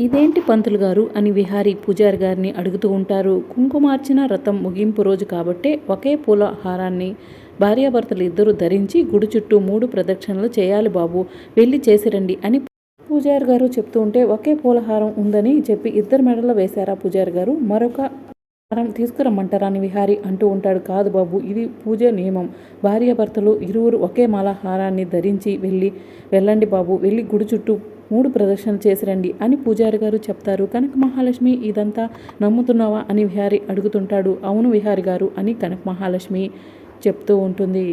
ఇదేంటి పంతులు గారు అని విహారీ పూజారి గారిని అడుగుతూ ఉంటారు. కుంకుమార్చిన రథం ముగింపు రోజు కాబట్టే ఒకే పూల హారాన్ని భార్యాభర్తలు ఇద్దరు ధరించి గుడి చుట్టూ మూడు ప్రదక్షిణలు చేయాలి బాబు వెళ్ళి చేసిరండి అని పూజారి గారు చెప్తూ ఉంటే ఒకే పూలహారం ఉందని చెప్పి ఇద్దరు మెడలో వేశారా పూజారి గారు? మరొక హారం తీసుకురమ్మంటారా అని విహారి అంటూ ఉంటాడు. కాదు బాబు ఇది పూజ నియమం. భార్యాభర్తలు ఇరువురు ఒకే మాల హారాన్ని ధరించి వెళ్ళి వెళ్ళండి బాబు వెళ్ళి గుడి చుట్టూ మూడు ప్రదర్శనలు చేసి రండి అని పూజారి గారు చెప్తారు. కనక మహాలక్ష్మి ఇదంతా నమ్ముతున్నావా అని విహారి అడుగుతుంటాడు. అవును విహారి గారు అని కనక మహాలక్ష్మి చెప్తూ ఉంటుంది.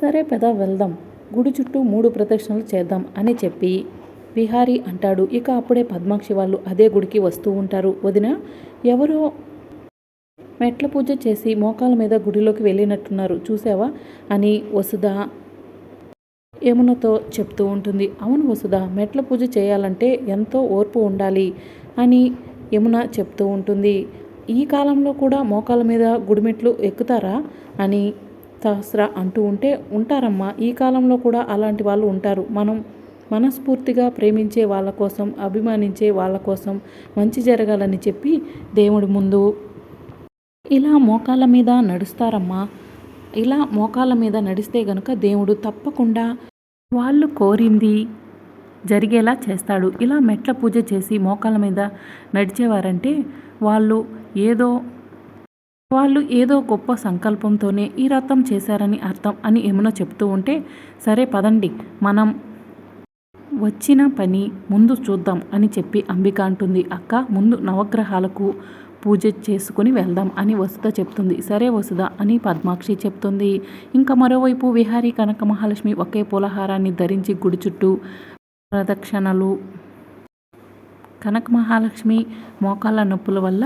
సరే పెద వెళ్దాం. గుడి చుట్టూ మూడు ప్రదక్షిణలు చేద్దాం అని చెప్పి విహారి అంటాడు. ఇక అప్పుడే పద్మాక్షి వాళ్ళు అదే గుడికి వస్తూ ఉంటారు. వదిన ఎవరో మెట్ల పూజ చేసి మోకాల మీద గుడిలోకి వెళ్ళినట్టున్నారు. చూసావా అని వసుధ యమునతో చెప్తూ ఉంటుంది అవును వసుధ మెట్ల పూజ చేయాలంటే ఎంతో ఓర్పు ఉండాలి అని యమున చెప్తూ ఉంటుంది. ఈ కాలంలో కూడా మోకాల మీద గుడిమెట్లు ఎక్కుతారా? అని సహస్ర అంటూ ఉంటే ఉంటారమ్మా ఈ కాలంలో కూడా అలాంటి వాళ్ళు ఉంటారు. మనం మనస్ఫూర్తిగా ప్రేమించే వాళ్ళ కోసం అభిమానించే వాళ్ళ కోసం మంచి జరగాలని చెప్పి దేవుడి ముందు ఇలా మోకాళ్ళ మీద నడుస్తారమ్మా. ఇలా మోకాళ్ళ మీద నడిస్తే గనుక దేవుడు తప్పకుండా వాళ్ళు కోరింది జరిగేలా చేస్తాడు. ఇలా మెట్ల పూజ చేసి మోకాళ్ళ మీద నడిచేవారంటే వాళ్ళు ఏదో వాళ్ళు ఏదో గొప్ప సంకల్పంతోనే ఈ రథం చేశారని అర్థం అని ఏమనో చెప్తూ ఉంటే సరే పదండి మనం వచ్చిన పని ముందు చూద్దాం అని చెప్పి అంబిక అంటుంది. అక్క ముందు నవగ్రహాలకు పూజ చేసుకుని వెళ్దాం అని వసుధ చెప్తుంది. సరే వసుధ అని పద్మాక్షి చెప్తుంది. ఇంకా మరోవైపు విహారీ కనక మహాలక్ష్మి ఒకే పూలహారాన్ని ధరించి గుడి చుట్టూ ప్రదక్షిణలు. కనక మహాలక్ష్మి మోకాళ్ళ నొప్పుల వల్ల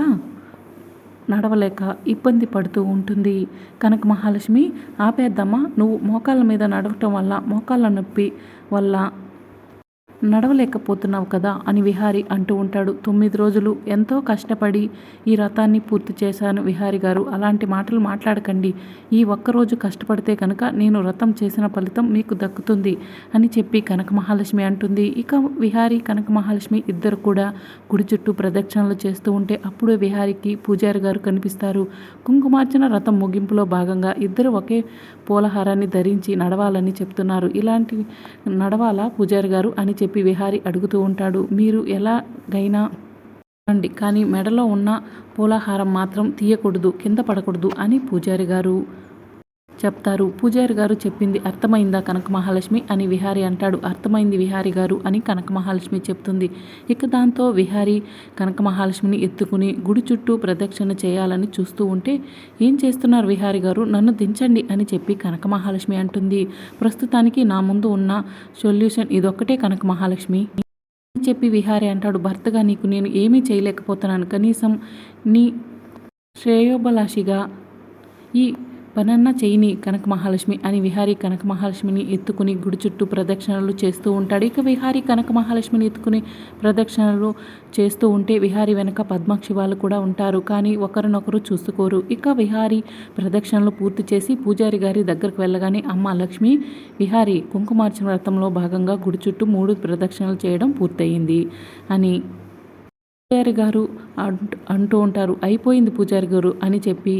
నడవలేక ఇబ్బంది పడుతూ ఉంటుంది. కనక మహాలక్ష్మి ఆపేద్దామా నువ్వు మోకాళ్ళ మీద నడవటం వల్ల మోకాళ్ళ నొప్పి వల్ల నడవలేకపోతున్నావు కదా అని విహారి అంటూ ఉంటాడు. తొమ్మిది రోజులు ఎంతో కష్టపడి ఈ రథాన్ని పూర్తి చేశాను విహారి గారు. అలాంటి మాటలు మాట్లాడకండి. ఈ ఒక్కరోజు కష్టపడితే కనుక నేను రథం చేసిన ఫలితం మీకు దక్కుతుంది అని చెప్పి కనక మహాలక్ష్మి అంటుంది. ఇక విహారి కనక మహాలక్ష్మి ఇద్దరు కూడా గుడి చుట్టూ ప్రదక్షిణలు చేస్తూ ఉంటే అప్పుడే విహారికి పూజారి గారు కనిపిస్తారు. కుంకుమార్చన రథం ముగింపులో భాగంగా ఇద్దరు ఒకే పూలహారాన్ని ధరించి నడవాలని చెప్తున్నారు. ఇలాంటి నడవాలా పూజారి గారు అని చెప్పి చెప్పి విహారి అడుగుతూ ఉంటాడు మీరు ఎలాగైనా రండి కానీ మెడలో ఉన్న పూలహారం మాత్రం తీయకూడదు కింద పడకూడదు అని పూజారి గారు చెప్తారు. పూజారి గారు చెప్పింది అర్థమైందా కనక మహాలక్ష్మి అని విహారి అంటాడు. అర్థమైంది విహారి గారు అని కనక మహాలక్ష్మి చెప్తుంది. ఇక దాంతో విహారి కనక మహాలక్ష్మిని ఎత్తుకుని గుడి చుట్టూ ప్రదక్షిణ చేయాలని చూస్తూ ఉంటే ఏం చేస్తున్నారు విహారి గారు? నన్ను దించండి అని చెప్పి కనక మహాలక్ష్మి అంటుంది. ప్రస్తుతానికి నా ముందు ఉన్న సొల్యూషన్ ఇదొక్కటే కనక మహాలక్ష్మి అని చెప్పి విహారి అంటాడు. భర్తగా నీకు నేను ఏమీ చేయలేకపోతున్నాను. కనీసం నీ శ్రేయోభిలాషిగా ఈ పనన్న చేయిని కనక మహాలక్ష్మి అని విహారీ కనక మహాలక్ష్మిని ఎత్తుకుని గుడి చుట్టూ ప్రదక్షిణలు చేస్తూ ఉంటాడు. ఇక విహారీ కనక మహాలక్ష్మిని ఎత్తుకుని ప్రదక్షిణలు చేస్తూ ఉంటే విహారీ వెనక పద్మాక్షి వాళ్ళు కూడా ఉంటారు. కానీ ఒకరినొకరు చూసుకోరు. ఇక విహారీ ప్రదక్షిణలు పూర్తి చేసి పూజారి గారి దగ్గరకు వెళ్ళగానే అమ్మ లక్ష్మి విహారీ కుంకుమార్చన వ్రతంలో భాగంగా గుడి చుట్టూ మూడు ప్రదక్షిణలు చేయడం పూర్తయింది అని పూజారి గారు అంటూ ఉంటారు. అయిపోయింది పూజారి గారు అని చెప్పి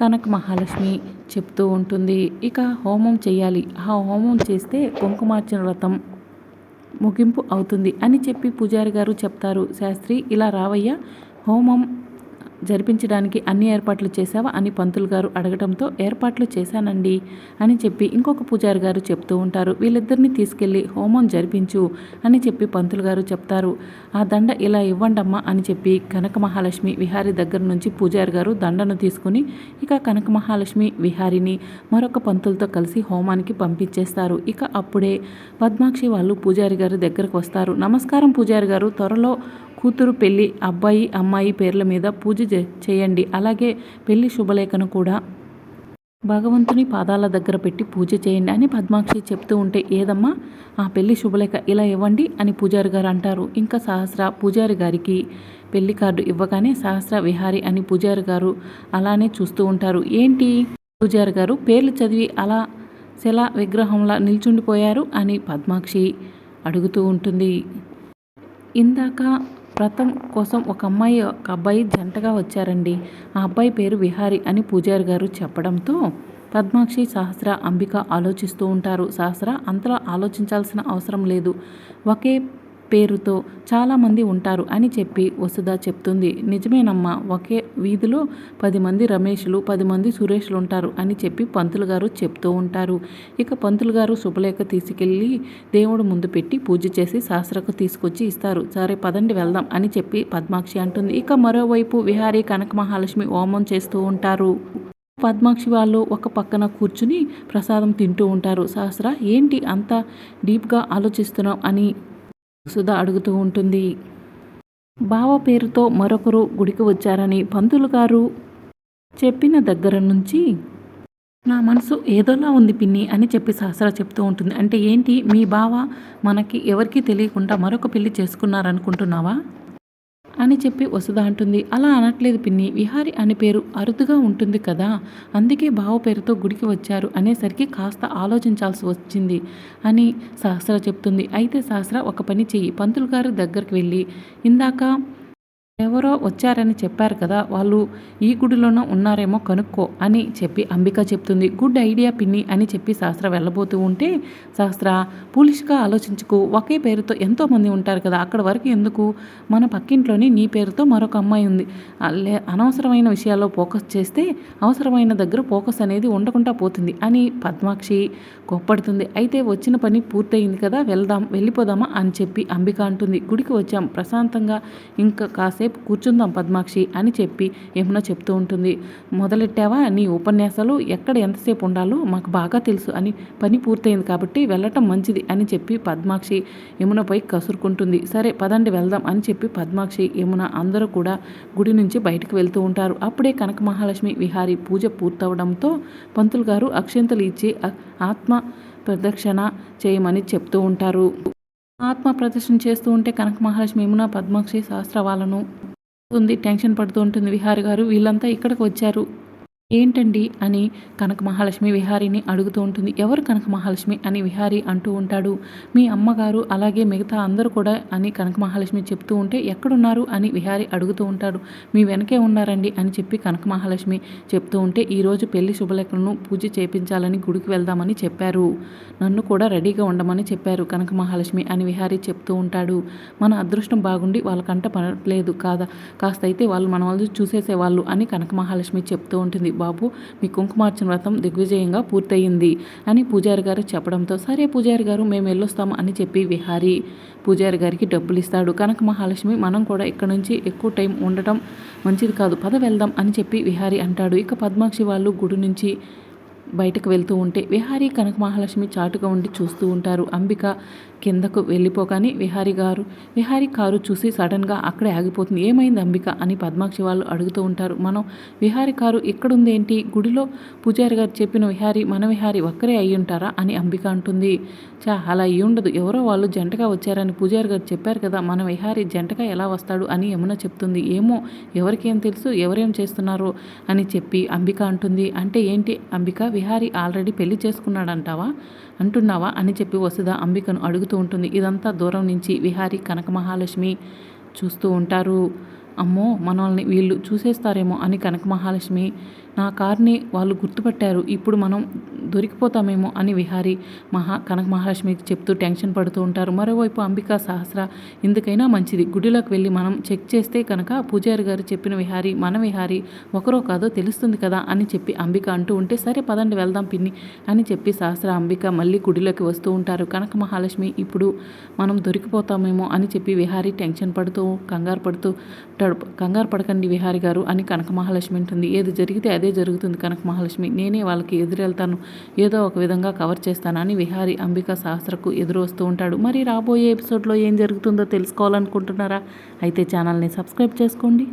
కనక మహాలక్ష్మి చెప్తూ ఉంటుంది. ఇక హోమం చేయాలి. ఆ హోమం చేస్తే కుంకుమార్చన వ్రతం ముగింపు అవుతుంది అని చెప్పి పూజారి గారు చెప్తారు. శాస్త్రి ఇలా రావయ్య హోమం జరిపించడానికి అన్ని ఏర్పాట్లు చేశావా అని పంతులు గారు అడగడంతో ఏర్పాట్లు చేశానండి అని చెప్పి ఇంకొక పూజారి గారు చెప్తూ ఉంటారు. వీళ్ళిద్దరిని తీసుకెళ్ళి హోమం జరిపించు అని చెప్పి పంతులు గారు చెప్తారు. ఆ దండ ఇలా ఇవ్వండమ్మా అని చెప్పి కనక మహాలక్ష్మి విహారి దగ్గర నుంచి పూజారి గారు దండను తీసుకుని ఇక కనక మహాలక్ష్మి విహారిని మరొక పంతులతో కలిసి హోమానికి పంపించేస్తారు. ఇక అప్పుడే పద్మాక్షి వాళ్ళు పూజారి గారి దగ్గరకు వస్తారు. నమస్కారం పూజారి గారు త్వరలో కూతురు పెళ్ళి అబ్బాయి అమ్మాయి పేర్ల మీద పూజ చేయండి. అలాగే పెళ్ళి శుభలేఖను కూడా భగవంతుని పాదాల దగ్గర పెట్టి పూజ చేయండి అని పద్మాక్షి చెప్తూ ఉంటే ఏదమ్మా ఆ పెళ్ళి శుభలేఖ ఇలా ఇవ్వండి అని పూజారి గారు అంటారు. ఇంకా సహస్ర పూజారి గారికి పెళ్ళి కార్డు ఇవ్వగానే సహస్ర విహారి అని పూజారి గారు అలానే చూస్తూ ఉంటారు. ఏంటి? పూజారి గారు పేర్లు చదివి అలా శిలా విగ్రహంలా నిల్చుండిపోయారు అని పద్మాక్షి అడుగుతూ ఉంటుంది. ఇందాక వ్రతం కోసం ఒక అమ్మాయి ఒక అబ్బాయి జంటగా వచ్చారండి. ఆ అబ్బాయి పేరు విహారి అని పూజారి గారు చెప్పడంతో పద్మాక్షి సహస్ర అంబిక ఆలోచిస్తూ ఉంటారు. సహస్ర అంతలో ఆలోచించాల్సిన అవసరం లేదు. ఒకే పేరుతో చాలామంది ఉంటారు అని చెప్పి వసుధ చెప్తుంది. నిజమేనమ్మా ఒకే వీధిలో పది మంది రమేష్లు పది మంది సురేష్లు ఉంటారు అని చెప్పి పంతులు గారు చెప్తూ ఉంటారు. ఇక పంతులు గారు శుభలేఖ తీసుకెళ్ళి దేవుడు ముందు పెట్టి పూజ చేసి శాస్త్రకు తీసుకొచ్చి ఇస్తారు. సరే పదండి వెళ్దాం అని చెప్పి పద్మాక్షి అంటుంది. ఇక మరోవైపు విహారీ కనక మహాలక్ష్మి హోమం చేస్తూ ఉంటారు. పద్మాక్షి వాళ్ళు ఒక పక్కన కూర్చుని ప్రసాదం తింటూ ఉంటారు. సహస్ర ఏంటి అంత డీప్గా ఆలోచిస్తున్నాం అని సుధ అడుగుతూ ఉంటుంది. బావ పేరుతో మరొకరు గుడికి వచ్చారని పంతులు గారు చెప్పిన దగ్గర నుంచి నా మనసు ఏదోలా ఉంది పిన్ని అని చెప్పి సహస్ర చెప్తూ ఉంటుంది. అంటే ఏంటి? మీ బావ మనకి ఎవరికీ తెలియకుండా మరొక పెళ్ళి చేసుకున్నారనుకుంటున్నావా? అని చెప్పి వసుధ అంటుంది. అలా అనట్లేదు పిన్ని. విహారి అనే పేరు అరుదుగా ఉంటుంది కదా. అందుకే బావ పేరుతో గుడికి వచ్చారు అనేసరికి కాస్త ఆలోచించాల్సి వచ్చింది అని సహస్ర చెప్తుంది. అయితే సహస్ర ఒక పని చెయ్యి. పంతులు గారి దగ్గరికి వెళ్ళి ఇందాక ఎవరో వచ్చారని చెప్పారు కదా వాళ్ళు ఈ గుడిలోనూ ఉన్నారేమో కనుక్కో అని చెప్పి అంబిక చెప్తుంది. గుడ్ ఐడియా పిన్ని అని చెప్పి శాస్త్ర వెళ్ళబోతూ ఉంటే శాస్త్ర పూలిష్గా ఆలోచించుకో ఒకే పేరుతో ఎంతోమంది ఉంటారు కదా అక్కడ వరకు ఎందుకు? మన పక్కింట్లోని నీ పేరుతో మరొక అమ్మాయి ఉంది. లే అనవసరమైన విషయాల్లో ఫోకస్ చేస్తే అవసరమైన దగ్గర ఫోకస్ అనేది ఉండకుండా పోతుంది అని పద్మాక్షి కోప్పడుతుంది. అయితే వచ్చిన పని పూర్తయింది కదా వెళ్దాం వెళ్ళిపోదామా అని చెప్పి అంబిక అంటుంది. గుడికి వచ్చాం ప్రశాంతంగా ఇంకా కాసేపు కూర్చుందాం పద్మాక్షి అని చెప్పి యమున చెప్తూ ఉంటుంది. మొదలెట్టావా? నీ ఉపన్యాసాలు ఎక్కడ ఎంతసేపు ఉండాలో మాకు బాగా తెలుసు అని పని పూర్తయింది కాబట్టి వెళ్ళటం మంచిది అని చెప్పి పద్మాక్షి యమునపై కసురుకుంటుంది. సరే పదండి వెళ్దాం అని చెప్పి పద్మాక్షి యమున అందరూ కూడా గుడి నుంచి బయటకు వెళ్తూ ఉంటారు. అప్పుడే కనక మహాలక్ష్మి విహారి పూజ పూర్తవడంతో పంతులు గారు అక్షంతలు ఇచ్చి ఆత్మ ప్రదక్షిణ చేయమని చెప్తూ ఉంటారు. ఆత్మ ప్రదర్శన చేస్తూ ఉంటే కనక మహాలక్ష్మి యమున పద్మాక్షి శాస్త్ర వాళ్ళను ఉంది. టెన్షన్ పడుతూ ఉంటుంది. విహారి గారు వీళ్ళంతా ఇక్కడికి వచ్చారు. ఏంటండి అని కనక మహాలక్ష్మి విహారిని అడుగుతూ ఉంటుంది. ఎవరు కనక మహాలక్ష్మి అని విహారి అంటూ ఉంటాడు. మీ అమ్మగారు అలాగే మిగతా అందరూ కూడా అని కనక మహాలక్ష్మి చెప్తూ ఉంటే ఎక్కడున్నారు అని విహారి అడుగుతూ ఉంటాడు. మీ వెనకే ఉన్నారండి అని చెప్పి కనక మహాలక్ష్మి చెప్తూ ఉంటే ఈరోజు పెళ్ళి శుభలేఖలను పూజ చేపించాలని గుడికి వెళ్దామని చెప్పారు. నన్ను కూడా రెడీగా ఉండమని చెప్పారు కనక మహాలక్ష్మి అని విహారి చెప్తూ ఉంటాడు. మన అదృష్టం బాగుండి వాళ్ళకంట పడలేదు కాదా? కాస్త అయితే వాళ్ళు మన వాళ్ళు చూసేసేవాళ్ళు అని కనక మహాలక్ష్మి చెప్తూ ఉంటుంది. బాబు మీ కుంకుమార్చన వ్రతం దిగ్విజయంగా పూర్తయింది అని పూజారి గారు చెప్పడంతో సరే పూజారి గారు మేము వెళ్ళొస్తాము అని చెప్పి విహారీ పూజారి గారికి డబ్బులు ఇస్తాడు. కనక మహాలక్ష్మి మనం కూడా ఇక్కడ నుంచి ఎక్కువ టైం ఉండటం మంచిది కాదు పద వెళ్దాం అని చెప్పి విహారి అంటాడు. ఇక పద్మాక్షి వాళ్ళు గుడి నుంచి బయటకు వెళ్తూ ఉంటే విహారీ కనక మహాలక్ష్మి చాటుగా ఉండి చూస్తూ ఉంటారు. అంబిక కిందకు వెళ్ళిపోగానే విహారీ గారు విహారీ కారు చూసి సడన్గా అక్కడే ఆగిపోతుంది. ఏమైంది అంబిక అని పద్మాక్షి వాళ్ళు అడుగుతూ ఉంటారు. మనం విహారీ కారు ఇక్కడుందేంటి గుడిలో పూజారి గారు చెప్పిన విహారీ మన విహారీ ఒక్కరే అయి ఉంటారా అని అంబిక అంటుంది. చా అలా అయ్యి ఉండదు. ఎవరో వాళ్ళు జంటగా వచ్చారని పూజారి గారు చెప్పారు కదా మన విహారీ జంటగా ఎలా వస్తాడు అని యమున చెప్తుంది. ఏమో ఎవరికేం తెలుసు ఎవరేం చేస్తున్నారో అని చెప్పి అంబిక అంటుంది. అంటే ఏంటి అంబిక విహారీ ఆల్రెడీ పెళ్ళి చేసుకున్నాడంటావా? అంటున్నావా? అని చెప్పి వసుధ అంబికను అడుగుతూ ఉంటుంది. ఇదంతా దూరం నుంచి విహారీ కనక మహాలక్ష్మి చూస్తూ ఉంటారు. అమ్మో మనల్ని వీళ్ళు చూసేస్తారేమో అని కనక మహాలక్ష్మి నా కార్ని వాళ్ళు గుర్తుపట్టారు. ఇప్పుడు మనం దొరికిపోతామేమో అని విహారి మహా కనక మహాలక్ష్మికి చెప్తూ టెన్షన్ పడుతూ ఉంటారు. మరోవైపు అంబిక సహస్ర ఎందుకైనా మంచిది. గుడిలోకి వెళ్ళి మనం చెక్ చేస్తే కనుక పూజారి గారు చెప్పిన విహారి మన విహారి ఒకరో కాదో తెలుస్తుంది కదా అని చెప్పి అంబిక అంటూ ఉంటే సరే పదండి వెళ్దాం పిన్ని అని చెప్పి సహస్ర అంబిక మళ్ళీ గుడిలోకి వస్తూ ఉంటారు. కనక మహాలక్ష్మి ఇప్పుడు మనం దొరికిపోతామేమో అని చెప్పి విహారి టెన్షన్ పడుతూ కంగారు పడుతూ కంగారు పడకండి విహారి గారు అని కనక మహాలక్ష్మి ఉంటుంది ఏది జరిగితే అదే జరుగుతుంది కనక మహాలక్ష్మి. నేనే వాళ్ళకి ఎదురెళ్తాను. ఏదో ఒక విధంగా కవర్ చేస్తానని విహారి అంబిక సహస్రకు ఎదురు వస్తూ ఉంటాడు. మరి రాబోయే ఎపిసోడ్లో ఏం జరుగుతుందో తెలుసుకోవాలనుకుంటున్నారా? అయితే ఛానల్ని సబ్స్క్రైబ్ చేసుకోండి.